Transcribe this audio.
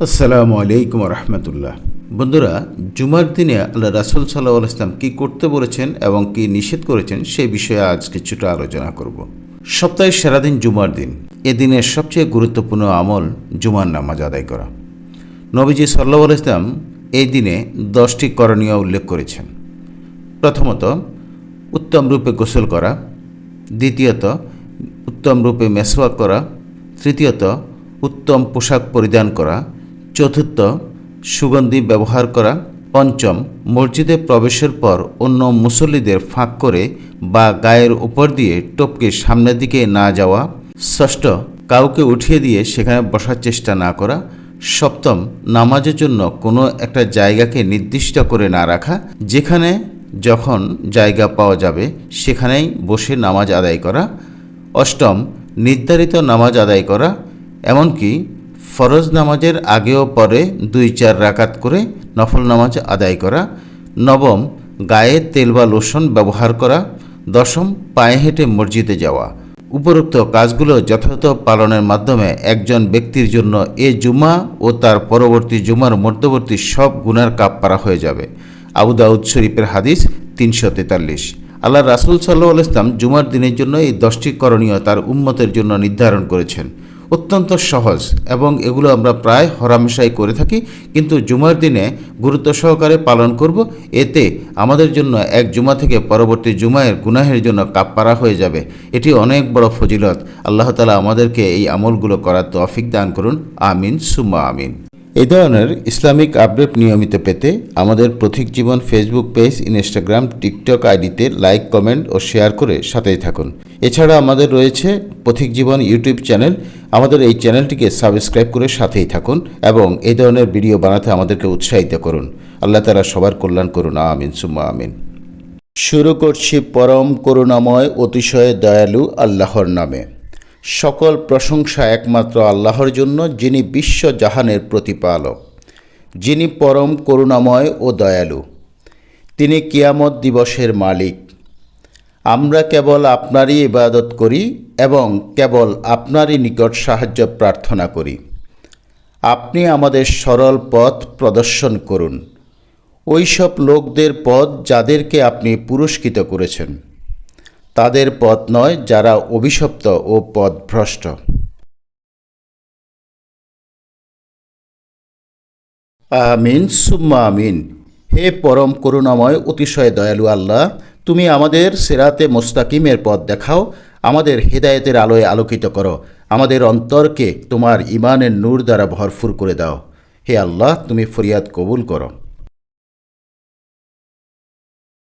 আসসালামু আলাইকুম রহমতুল্লাহ বন্ধুরা, জুমার দিনে আল্লাহ রাসুল সাল্লাহ ইসলাম কী করতে বলেছেন এবং কী নিষেধ করেছেন সেই বিষয়ে আজ কিছুটা আলোচনা করব। সপ্তাহের সারাদিন জুমার দিন, এ দিনের সবচেয়ে গুরুত্বপূর্ণ আমল জুমার নামাজ আদায় করা। নবীজি সাল্লাহ ইসলাম এই দিনে দশটি করণীয় উল্লেখ করেছেন। প্রথমত, উত্তম রূপে গোসল করা। দ্বিতীয়ত, উত্তম রূপে মেসওয়াক করা। তৃতীয়ত, উত্তম পোশাক পরিধান করা। চতুর্থ সুগন্ধি ব্যবহার করা পঞ্চম মসজিদে প্রবেশের পর অন্য মুসল্লিদের ফাঁক করে বা গায়ের উপর দিয়ে টপকে সামনের দিকে না যাওয়া। ষষ্ঠ, কাউকে উঠিয়ে দিয়ে সেখানে বসার চেষ্টা না করা। সপ্তম, নামাজের জন্য কোনো একটা জায়গাকে নির্দিষ্ট করে না রাখা, যেখানে যখন জায়গা পাওয়া যাবে সেখানেই বসে নামাজ আদায় করা। অষ্টম, নির্ধারিত নামাজ আদায় করা, এমনকি ফরজ নামাজের আগেও পরে দুই চার রাকাত করে নফল নামাজ আদায় করা, নবম গায়ে তেল বা লোশন ব্যবহার করা, দশম পায়ে হেঁটে মসজিদে যাওয়া। উপরোক্ত কাজগুলো যথাযথ পালনের মাধ্যমে একজন ব্যক্তির জন্য এ জুমা ও তার পরবর্তী জুমার মধ্যবর্তী সব গুনার কাপ পারা হয়ে যাবে। আবু দাউদ শরীফের হাদিস তিনশো তেতাল্লিশ। আল্লাহ রাসুল সাল্লাহ ইসলাম জুমার দিনের জন্য এই দশটি করণীয় তার উম্মতের জন্য নির্ধারণ করেছেন। অত্যন্ত সহজ এবং এগুলো আমরা প্রায় হরামেশাই করে থাকি, কিন্তু জুমার দিনে গুরুত্ব সহকারে পালন করব। এতে আমাদের জন্য এক জুমা থেকে পরবর্তী জুমায়ের গুনাহের জন্য কাপ পারা হয়ে যাবে। এটি অনেক বড় ফজিলত। আল্লাহ তালা আমাদেরকে এই আমলগুলো করার তৌফিক দান করুন। আমিন সুমা আমিন। এই ধরনের ইসলামিক আপডেট নিয়মিত পেতে আমাদের Pratik Jiban Facebook page Instagram TikTok আইডিতে লাইক কমেন্ট ও শেয়ার করে সাথেই থাকুন। এছাড়া আমাদের রয়েছে পথিক জীবন ইউটিউব চ্যানেল আমাদের এই চ্যানেলটিকে সাবস্ক্রাইব করে সাথেই থাকুন এবং এই ধরনের ভিডিও বানাতে আমাদেরকে উৎসাহিত করুন। আল্লাহ তালা সবার কল্যাণ করুন। আমিন, সুম্মা আমিন। শুরু করছি পরম করুণাময়, অতিশয় দয়ালু আল্লাহর নামে। সকল প্রশংসা একমাত্র আল্লাহর জন্য, যিনি বিশ্ব জাহানের প্রতিপালক, যিনি পরম করুণাময় ও দয়ালু। তিনি কিয়ামত দিবসের মালিক। আমরা কেবল আপনারই ইবাদত করি এবং কেবল আপনারই নিকট সাহায্য প্রার্থনা করি। আপনি আমাদের সরল পথ প্রদর্শন করুন। ওইসব লোকদের পথ যাদেরকে আপনি পুরস্কৃত করেছেন। তাদের পথ নয়, যারা অভিশপ্ত ও পথভ্রষ্ট। আমিন, সুম্মা আমিন। হে পরম করুণাময়, অতিশয় দয়ালু আল্লাহ, তুমি আমাদের সেরাতে মোস্তাকিমের পথ দেখাও, আমাদের হেদায়েতের আলোয় আলোকিত করো, আমাদের অন্তরকে তোমার ইমানের নূর দ্বারা ভরপুর করে দাও। হে আল্লাহ, তুমি ফরিয়াদ কবুল করো।